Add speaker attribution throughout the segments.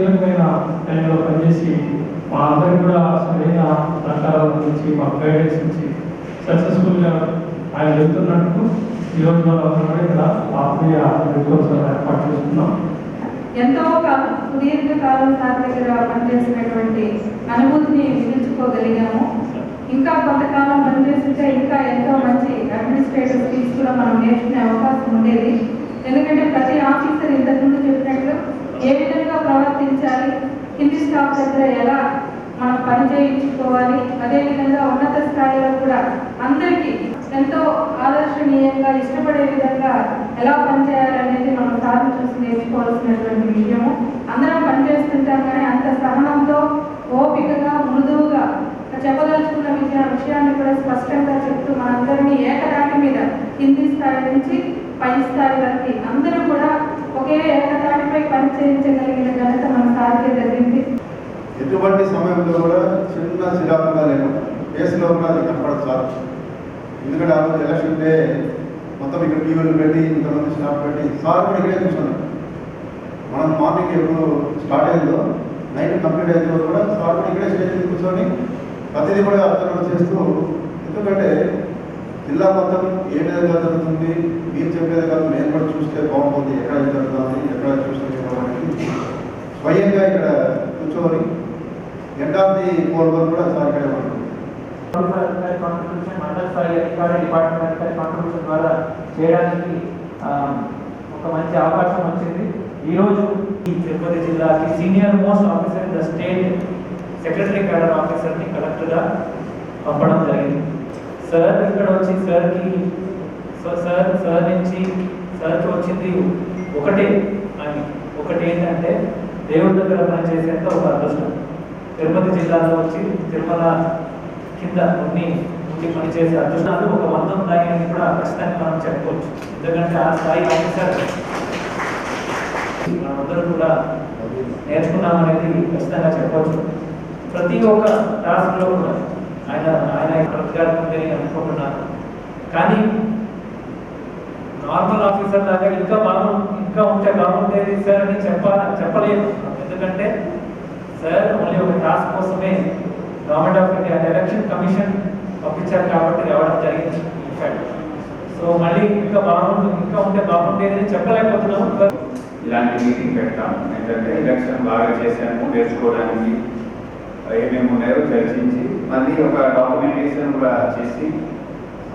Speaker 1: కీలకమైన టైంలో పనిచేసి మా అందరికి కూడా సరైన సహకారాలు నుంచి మాకు గైడెన్స్ ఇచ్చి సక్సెస్ఫుల్గా ఆయన వెళ్తున్నట్టు ఈరోజు మనం అందరం కూడా ఇక్కడ ఆత్మీయ రిపోర్ట్స్ ఏర్పాటు చేస్తున్నాం.
Speaker 2: ఎంతో కాలం సుదీర్ఘ సార్ దగ్గర పనిచేసినటువంటి అనుభూతిని మిగిల్చుకోగలిగాము ఇంకా కొంతకాలం పనిచేస్తుంటే ఇంకా ఎంతో మంచి అడ్మినిస్ట్రేటివ్ స్కిల్స్ కూడా మనం నేర్చుకునే అవకాశం ఉండేది. ఎందుకంటే ప్రతి ఆఫీసర్ ఇంతకుముందు చెప్పిన ఏ విధంగా ప్రవర్తించాలి? కింది స్టాఫ్ దగ్గర ఎలా మనం పని చేయించుకోవాలి? అదేవిధంగా ఉన్నత స్థాయిలో కూడా అందరికీ ఎంతో ఆదర్శనీయంగా ఇష్టపడే విధంగా ఎలా పనిచేయాలనేది మనం సార్లు చూసి నేర్చుకోవాల్సినటువంటి విషయము. అందరం పనిచేస్తుంటాం కానీ అంత సహనంతో ఓపికగా మృదువుగా చెప్పదలుచుకున్న విషయ విషయాన్ని కూడా స్పష్టంగా చెప్తూ మనందరినీ ఏకరాటి మీద కింది స్థాయి నుంచి పై స్థాయి వరకు అందరూ కూడా ఒకే ఏకదాటిపై పని చేయించగలిగిన ఘనత మన సార్కే జరిగింది
Speaker 3: ఎటువంటి సమయంలో కూడా చిన్న చిరాకుగా లేకుండా కేసులో కూడా అది కనపడదు సార్. ఎందుకంటే ఆ రోజు ఎలక్షన్ డే మొత్తం ఇక్కడ టీవీలు పెట్టి ఇంతమంది స్టాఫ్ పెట్టి సార్ కూడా ఇక్కడే కూర్చున్నాం మనం మార్నింగ్ ఎప్పుడు స్టార్ట్ అయిందో నైట్ కంప్లీట్ అయిన రోజు కూడా సార్ కూడా ఇక్కడే స్టేజ్ మీద కూర్చొని ప్రతిదీ కూడా అర్థం చేస్తూ ఎందుకంటే జిల్లా మొత్తం ఏ విధంగా జరుగుతుంది మీరు చెప్పేది కాదు నేను కూడా చూస్తే బాగుంటుంది ఎక్కడ ఏం జరుగుతుంది ఎక్కడ చూస్తే బాగుంటుంది స్వయంగా ఇక్కడ కూర్చోని ఎండ్ ఆఫ్ ది ఫోర్ వరకు కూడా సార్ ఇక్కడే ఉంటారు
Speaker 4: కాంట్రిబ్యూషన్ మండల స్థాయి అధికార డిపార్ట్మెంట్ అధికారి కాంట్రిబ్యూషన్ ద్వారా చేయడానికి ఒక మంచి అవకాశం వచ్చింది. ఈరోజు ఈ తిరుపతి జిల్లాకి senior most officer in the state secretary cadre ఆఫీసర్ని కలెక్టర్గా పంపడం జరిగింది. సార్ ఇక్కడ వచ్చి సార్కి సో సార్ సార్ నుంచి సార్కి వచ్చింది ఒకటే. అని ఒకటి ఏంటంటే దేవుడి దగ్గర పనిచేసేంత ఒక అదృష్టం. తిరుపతి జిల్లాలో వచ్చి తిరుమల కింద ఉన్ని ఉండి పనిచేసే అదృష్టాలు ఒక వంద ఉన్నాయి అని కూడా ఖచ్చితంగా మనం చెప్పుకోవచ్చు. ఎందుకంటే ఆ స్థాయి ఆఫీసర్ మనందరూ కూడా నేర్చుకున్నాం అనేది ఖచ్చితంగా చెప్పవచ్చు. ప్రతి ఒక్క టాస్క్లో కూడా ఆయన ఆయన ప్రతిగారు ఉందని అనుకుంటున్నాను. కానీ నార్మల్ ఆఫీసర్ లాగా ఇంకా బాగు ఇంకా ఉంటే బాగుండేది సార్ అని చెప్ప చెప్పలేదు. ఎందుకంటే సార్ ఓన్లీ ఒక టాస్క్ కోసమే government of India election commission పంపించారు కాబట్టి రావడం జరిగింది ఇన్ఫాక్ట్ సో మళ్ళీ ఇంకా బాగుంటుంది ఇంకా ఉంటే బాగుండేది అని చెప్పలేకపోతున్నాము.
Speaker 5: ఇలాంటి మీటింగ్ పెడతాం. ఏంటంటే ఎలక్షన్ బాగా చేశాము నేర్చుకోవడానికి ఏమేమి ఉన్నాయో చర్చించి మళ్ళీ ఒక డాక్యుమెంటేషన్ కూడా చేసి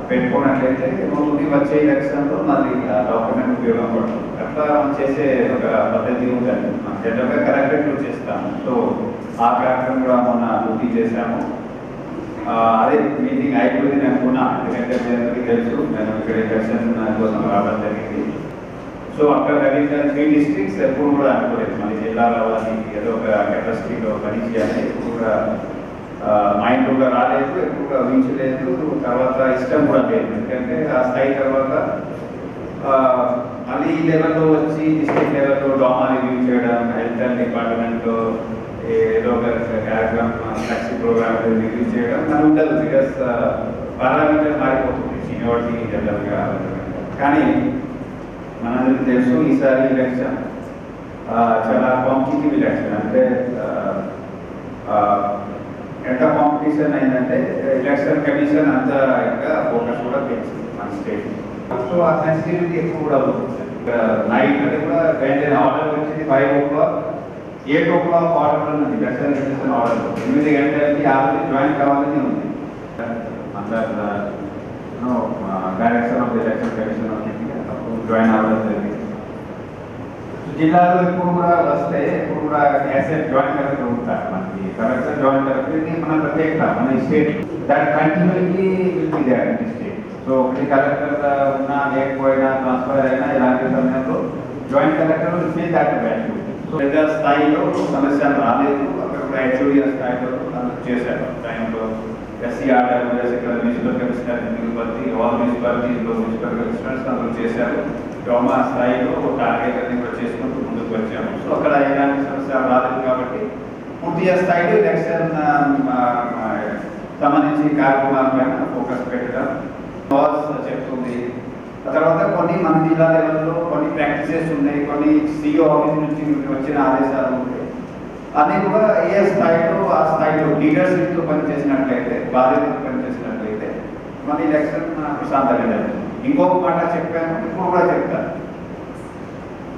Speaker 5: పెట్టుకున్నట్లయితే ముందు వచ్చే ఎలక్షన్లో మళ్ళీ ఆ డాక్యుమెంట్ ఉపయోగపడుతుంది అట్లా మనం చేసే ఒక పద్ధతి ఉందండి. మనం జనరల్గా కలెక్టరేట్లో చేస్తాము. సో ఆ కార్యక్రమం కూడా మొన్న పూర్తి చేశాము. అదే మీటింగ్ అయిపోయింది అనుకున్నా ఎందుకంటే మీ అందరికీ తెలుసు నేను ఇక్కడ ఎలక్షన్ కోసం రావడం జరిగింది. సో అక్కడ కలిగిన త్రీ డిస్ట్రిక్ట్స్ ఎప్పుడు కూడా అనుకోలేదు. మన జిల్లా అది ఏదో ఒక కెపాసిటీలో పని చేయాలి ఎప్పుడు కూడా మా కూడా రాలేదు ఎక్కువగా కూడా ఊహించలేదు తర్వాత ఇష్టం కూడా లేదు. ఎందుకంటే ఆ స్థాయి తర్వాత అది ఈ లెవెల్లో వచ్చి డిస్ట్రిక్ట్ లెవెల్లో డామా రివ్యూ చేయడం హెల్త్ అండ్ డిపార్ట్మెంట్లో ఏదో ఒక కార్యక్రమం ఫ్లెక్సీ ప్రోగ్రామ్ రివ్యూ చేయడం అది ఉండదు బికాస్ పారామీటర్ మారిపోతుంది. సీనియారిటీ జనరల్గా కానీ మనందరికీ తెలుసు ఈసారి ఎలక్షన్ చాలా కాంపిటేటివ్ ఎలక్షన్ అంటే ఎంత కాంపిటీషన్ అయిందంటే ఎలక్షన్ కమిషన్ అంత ఇంకా ఫోకస్ కూడా పెంచింది మన స్టేట్ సో ఆ సెన్సిటివిటీ ఎక్కువ కూడా ఉంది నైట్ అంటే కూడా వెంటనే ఆర్డర్ వచ్చింది five o'clock eight o'clock order ఉన్నది ఎలక్షన్ కమిషన్ ఆర్డర్ ఎనిమిది గంటలకి ఆల్రెడీ జాయిన్ కావాలని ఉంది. Under direction of election commission of India join అవ్వడం జరిగింది. జిల్లాలో ఎప్పుడు కూడా వస్తే ఎప్పుడు కూడా యాసెట్ జాయిన్ కలెక్టర్ ఉంటారు మనకి కలెక్టర్ జాయిన్ కలెక్టర్ ఇది మన ప్రత్యేకత మన స్టేట్ దాని continuity will be there in state so ఒకటి కలెక్టర్ ఉన్నా లేకపోయినా ట్రాన్స్ఫర్ అయినా ఇలాంటి సమయంలో joint collector will feel that value so పెద్ద స్థాయిలో సమస్యలు రాలేదు అక్కడ కూడా హెచ్ఓడి స్థాయిలో అందరూ చేశారు టైంలో ఎస్సీ ఆర్డర్ ఇక్కడ మున్సిపల్ కమిషనర్ తిరుపతి ఆల్ మున్సిపాలిటీలో మున్సిపల్ కమిషనర్స్ అందరూ చేశారు డ్రామా స్థాయిలో టార్గెట్ అనేది చేసుకుంటూ ముందుకు వచ్చాము. సో అక్కడ ఎలాంటి సమస్య రాలేదు కాబట్టి పూర్తిగా స్థాయిలో ఎలక్షన్ సంబంధించి కార్యక్రమాల పైన ఫోకస్ పెట్టడం లాస్ చెప్తుంది. ఆ తర్వాత కొన్ని మన జిల్లా లెవెల్లో కొన్ని ప్రాక్టీసెస్ ఉన్నాయి కొన్ని సిఇఓ ఆఫీస్ నుంచి వచ్చిన ఆదేశాలు ఉంటాయి.
Speaker 6: అది కూడా ఏ స్థాయిలో ఆ స్థాయిలో లీడర్షిప్తో పనిచేసినట్లయితే బాధ్యతతో పనిచేసినట్లయితే మన ఎలక్షన్ ప్రశాంతంగా జరుగుతుంది. ఇంకొక మాట చెప్పాను ఇంకో కూడా చెప్తాను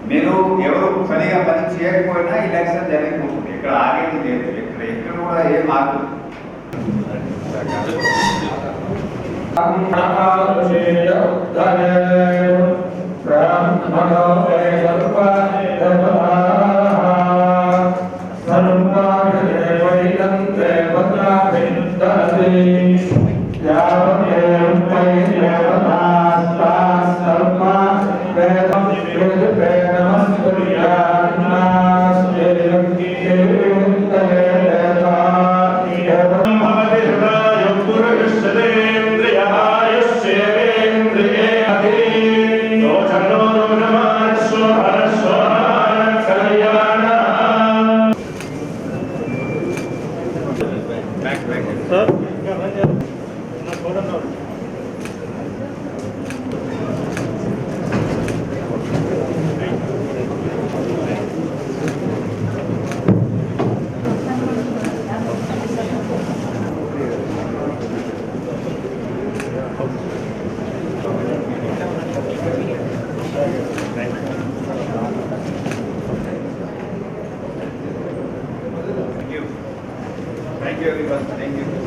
Speaker 6: మీరు ఎవరు సరిగా పని చేయకపోయినా ఎలక్షన్ జరిగిపోతుంది ఇక్కడ ఆగేది లేదు. ఇక్కడ ఎక్కడ కూడా ఏం ఆగదు. Thank Thank you everyone. Thank you.